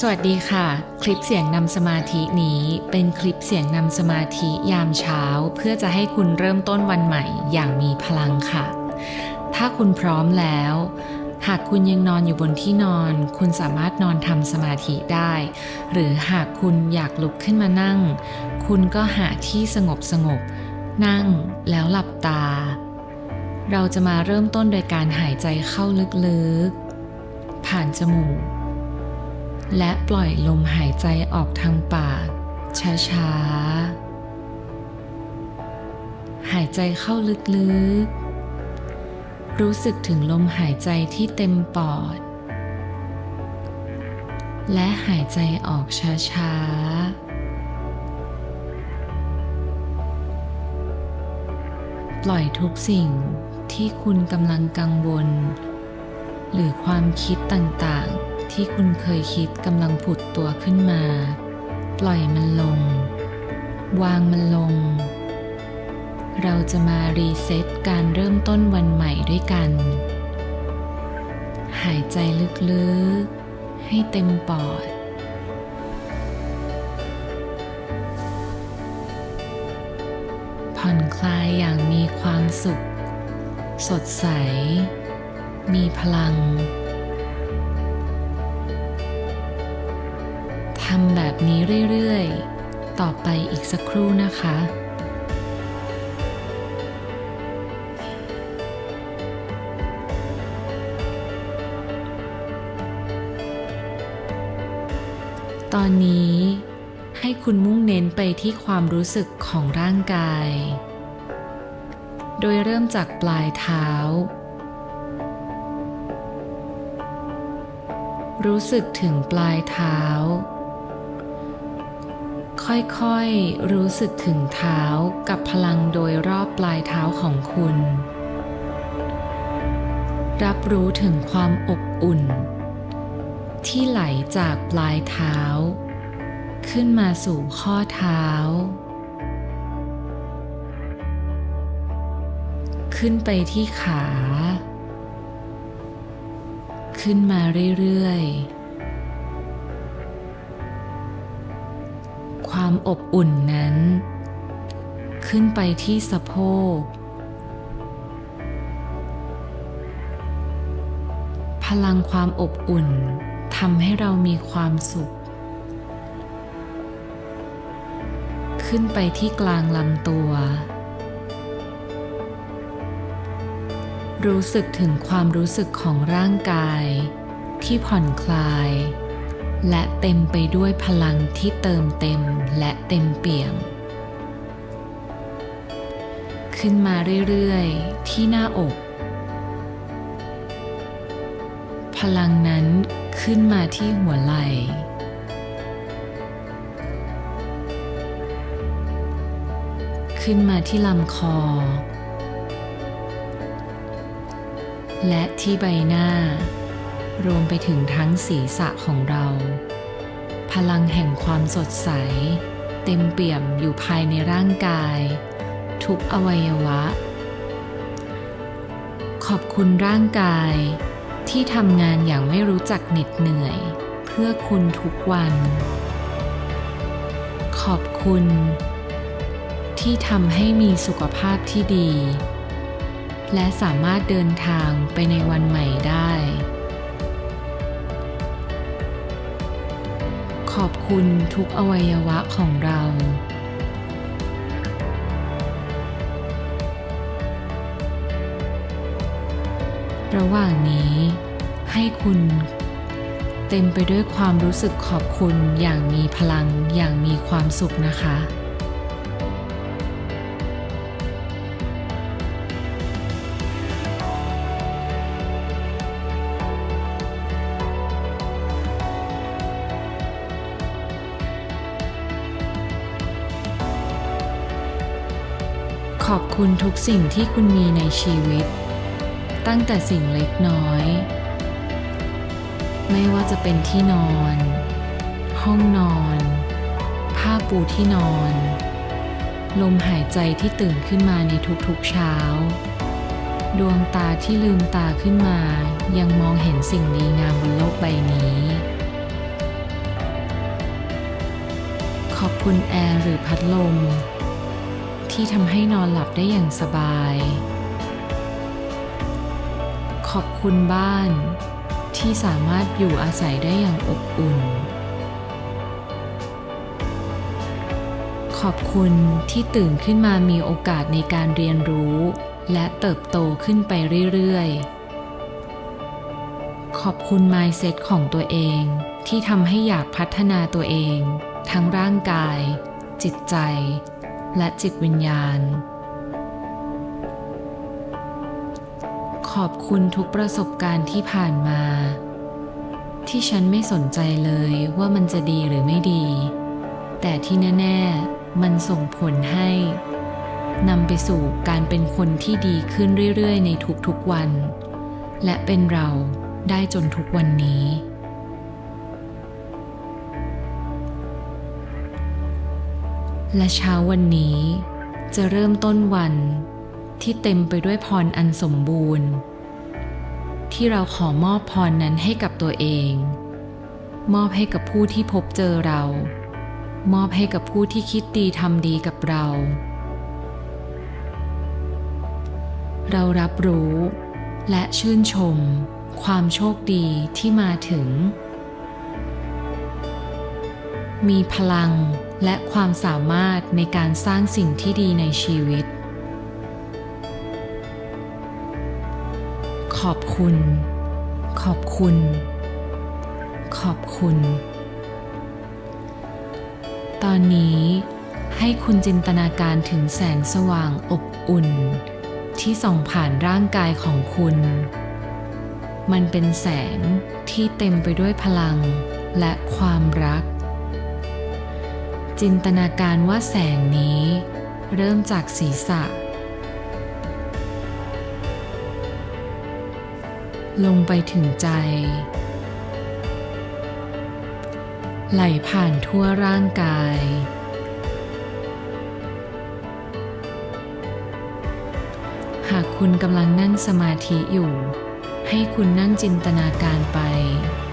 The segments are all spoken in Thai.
สวัสดีค่ะ คลิปเสียงนำสมาธินี้เป็นคลิปเสียงนำสมาธิยามเช้า เพื่อจะให้คุณเริ่มต้นวันใหม่อย่างมีพลังค่ะ ถ้าคุณพร้อมแล้ว หากคุณยังนอนอยู่บนที่นอน คุณสามารถนอนทำสมาธิได้ หรือหากคุณอยากลุกขึ้นมานั่ง คุณก็หาที่สงบสงบๆนั่งแล้วหลับตา เราจะมาเริ่มต้นโดยการหายใจเข้าลึกๆ ผ่านจมูก และปล่อยลมหายใจออกทางปาก ช้าๆ หายใจเข้าลึกๆ รู้สึกถึงลมหายใจที่เต็มปอด และหายใจออกช้าๆปล่อยทุกสิ่งที่คุณกำลังกังวล หรือความคิดต่างๆ ที่คุณเคยคิดกำลังผุดตัวขึ้นมา ปล่อยมันลง วางมันลง เราจะมารีเซ็ตการเริ่มต้นวันใหม่ด้วยกัน หายใจลึกๆ ให้เต็มปอดผ่อนคลายอย่างมีความสุข สดใส มีพลัง ทำแบบนี้เรื่อย ๆ ต่อไปอีกสักครู่นะคะตอนนี้ให้คุณมุ่งเน้นไปที่ความรู้สึกของร่างกาย โดยเริ่มจากปลายเท้า รู้สึกถึงปลายเท้า ค่อยๆ รู้สึกถึงเท้ากับพลังโดยรอบปลายเท้าของคุณ รับรู้ถึงความอบอุ่น ที่ไหลจากปลายเท้า ขึ้นมาสู่ข้อเท้า ขึ้นไปที่ขา ขึ้นมาเรื่อยๆ ความอบอุ่นนั้น ขึ้นไปที่สะโพก พลังความอบอุ่นทำให้เรามีความสุข ขึ้นไปที่กลางลำตัว รู้สึกถึงความรู้สึกของร่างกาย ที่ผ่อนคลาย และเต็มไปด้วยพลังที่เติมเต็มและเต็มเปี่ยม ขึ้นมาเรื่อยๆ ที่หน้าอก พลังนั้นขึ้นมาที่หัวไหล่ขึ้นมาที่ลำคอ และที่ใบหน้า รวมไปถึงทั้งศีรษะของเรา พลังแห่งความสดใส เต็มเปี่ยมอยู่ภายในร่างกาย ทุกอวัยวะ ขอบคุณร่างกายที่ทำงานอย่างไม่รู้จักเหน็ดเหนื่อย เพื่อคุณทุกวัน ขอบคุณ ที่ทำให้มีสุขภาพที่ดี และสามารถเดินทางไปในวันใหม่ได้ ขอบคุณทุกอวัยวะของเรา ระหว่างนี้ให้คุณเต็มไปด้วยความรู้สึกขอบคุณอย่างมีพลังอย่างมีความสุขนะคะ อบคุณทุกสิ่งที่คุณมีในชีวิต ตั้งแต่สิ่งเล็กน้อย ไม่ว่าจะเป็นที่นอน ห้องนอน ผ้าปูที่นอน ลมหายใจที่ตื่นขึ้นมาในทุกๆเช้า ดวงตาที่ลืมตาขึ้นมา ยังมองเห็นสิ่งดีงามบนโลกใบนี้ ขอบคุณแอร์หรือพัดลม ที่ทำให้นอนหลับได้อย่างสบาย ขอบคุณบ้านที่สามารถอยู่อาศัยได้อย่างอบอุ่น ขอบคุณที่ตื่นขึ้นมามีโอกาสในการเรียนรู้ และเติบโตขึ้นไปเรื่อยๆ ขอบคุณ mindset ของตัวเองที่ทำให้อยากพัฒนาตัวเอง ทั้งร่างกาย จิตใจ และจิตวิญญาณ ขอบคุณทุกประสบการณ์ที่ผ่านมา ที่ฉันไม่สนใจเลยว่ามันจะดีหรือไม่ดี แต่ที่แน่ ๆ มันส่งผลให้นำไปสู่การเป็นคนที่ดีขึ้นเรื่อย ๆ ในทุกๆวัน และเป็นเราได้จนทุกวันนี้ และเช้าวันนี้จะเริ่มต้นวันที่เต็มไปด้วยพรอันสมบูรณ์ ที่เราขอมอบพรนั้นให้กับตัวเอง มอบให้กับผู้ที่พบเจอเรา มอบให้กับผู้ที่คิดดีทำดีกับเรา เรารับรู้และชื่นชม ความโชคดีที่มาถึง มีพลัง และความสามารถในการสร้างสิ่งที่ดีในชีวิต ขอบคุณ ขอบคุณ ขอบคุณ ตอนนี้ให้คุณจินตนาการถึงแสงสว่างอบอุ่น ที่ส่องผ่านร่างกายของคุณ มันเป็นแสงที่เต็มไปด้วยพลังและความรัก จินตนาการว่าแสงนี้ เริ่มจากศีรษะ ลงไปถึงใจ ไหลผ่านทั่วร่างกาย หากคุณกำลังนั่งสมาธิอยู่ ให้คุณนั่งจินตนาการไป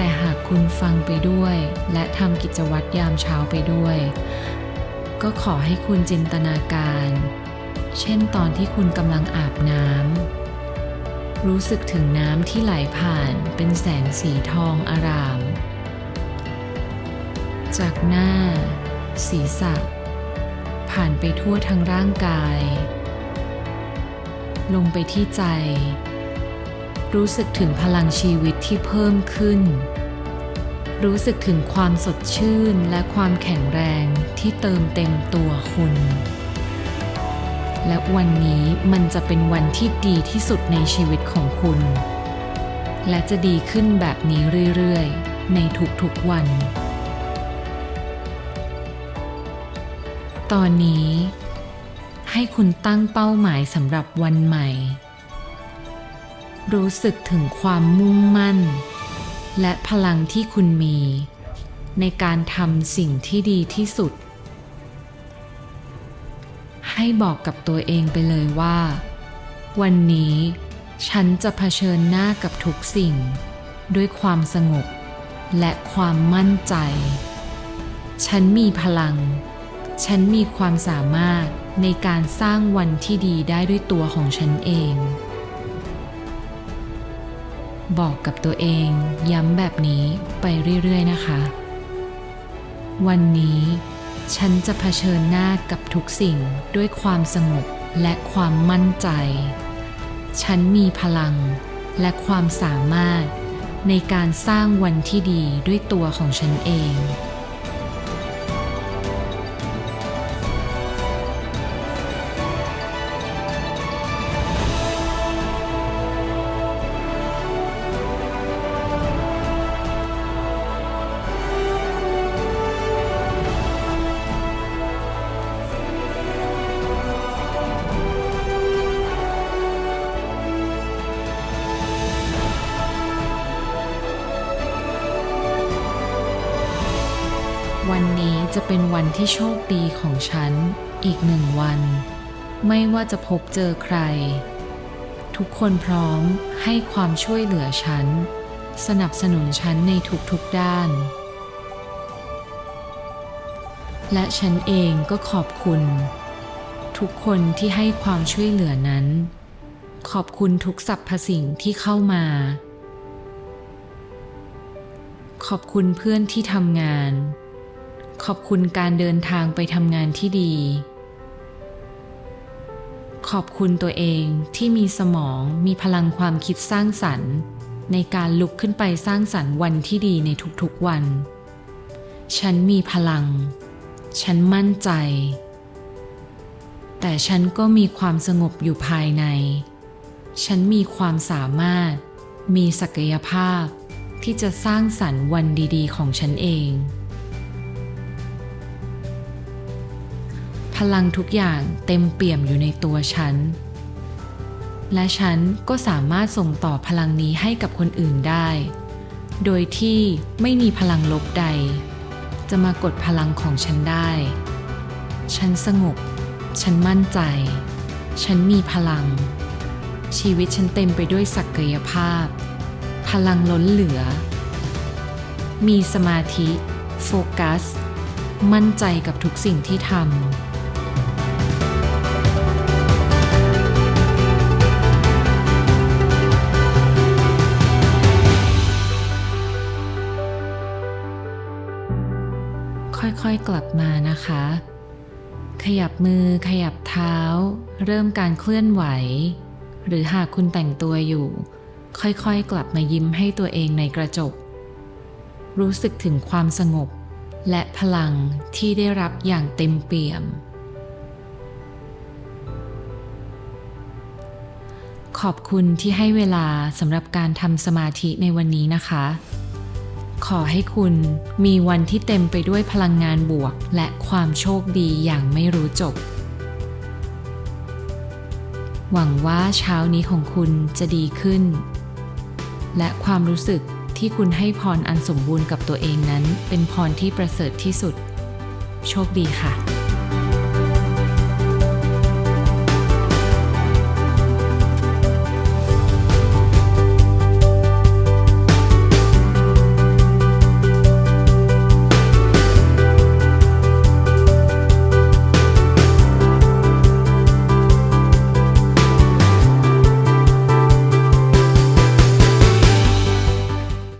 แต่หากคุณฟังไปด้วย และทำกิจวัตรยามเช้าไปด้วย ก็ขอให้คุณจินตนาการ เช่นตอนที่คุณกำลังอาบน้ำรู้สึกถึงน้ำที่ไหลผ่านเป็นแสงสีทองอาราม จากหน้า ศีรษะ ผ่านไปทั่วทั้งร่างกาย ลงไปที่ใจ รู้สึกถึงพลังชีวิตที่เพิ่มขึ้น รู้สึกถึงความสดชื่นและความแข็งแรงที่เติมเต็มตัวคุณ และวันนี้มันจะเป็นวันที่ดีที่สุดในชีวิตของคุณ และจะดีขึ้นแบบนี้เรื่อยๆ ในทุกๆวัน ตอนนี้ให้คุณตั้งเป้าหมายสำหรับวันใหม่ รู้สึกถึงความมุ่งมั่น และพลังที่คุณมี ในการทำสิ่งที่ดีที่สุด ให้บอกกับตัวเองไปเลยว่า วันนี้ฉันจะเผชิญหน้ากับทุกสิ่ง ด้วยความสงบ และความมั่นใจ ฉันมีพลัง ฉันมีความสามารถในการสร้างวันที่ดีได้ด้วยตัวของฉันเอง บอกกับตัวเองย้ำแบบนี้ไปเรื่อยๆนะคะ วันนี้ฉันจะเผชิญหน้ากับทุกสิ่งด้วยความสงบและความมั่นใจ ฉันมีพลังและความสามารถในการสร้างวันที่ดีด้วยตัวของฉันเอง จะเป็นวันที่โชคดีของฉันอีกหนึ่งวัน ไม่ว่าจะพบเจอใคร ทุกคนพร้อมให้ความช่วยเหลือฉัน สนับสนุนฉันในทุกๆด้าน และฉันเองก็ขอบคุณ ทุกคนที่ให้ความช่วยเหลือนั้น ขอบคุณทุกสรรพสิ่งที่เข้ามา ขอบคุณเพื่อนที่ทำงาน ขอบคุณการเดินทางไปทำงานที่ดี ขอบคุณตัวเองที่มีสมองมีพลังความคิดสร้างสรรค์ ในการลุกขึ้นไปสร้างสรรค์วันที่ดีในทุกๆวัน ฉันมีพลัง ฉันมั่นใจ แต่ฉันก็มีความสงบอยู่ภายใน ฉันมีความสามารถ มีศักยภาพที่จะสร้างสรรค์วันดี ๆ ของฉันเอง พลังทุกอย่างเต็มเปี่ยมอยู่ในตัวฉัน และฉันก็สามารถส่งต่อพลังนี้ให้กับคนอื่นได้ โดยที่ไม่มีพลังลบใด จะมากดพลังของฉันได้ ฉันสงบ ฉันมั่นใจ ฉันมีพลัง ชีวิตฉันเต็มไปด้วยศักยภาพ พลังล้นเหลือ มีสมาธิ โฟกัส มั่นใจกับทุกสิ่งที่ทำ ค่อยๆกลับมานะคะ ขยับมือขยับเท้า เริ่มการเคลื่อนไหว หรือหากคุณแต่งตัวอยู่ ค่อยๆกลับมายิ้มให้ตัวเองในกระจก รู้สึกถึงความสงบ และพลังที่ได้รับอย่างเต็มเปี่ยม ขอบคุณที่ให้เวลาสำหรับการทำสมาธิในวันนี้นะคะ ขอให้คุณมีวันที่เต็มไปด้วยพลังงานบวก และความโชคดีอย่างไม่รู้จบ หวังว่าเช้านี้ของคุณจะดีขึ้น และความรู้สึกที่คุณให้พรอันสมบูรณ์กับตัวเองนั้น เป็นพรที่ประเสริฐที่สุด โชคดีค่ะ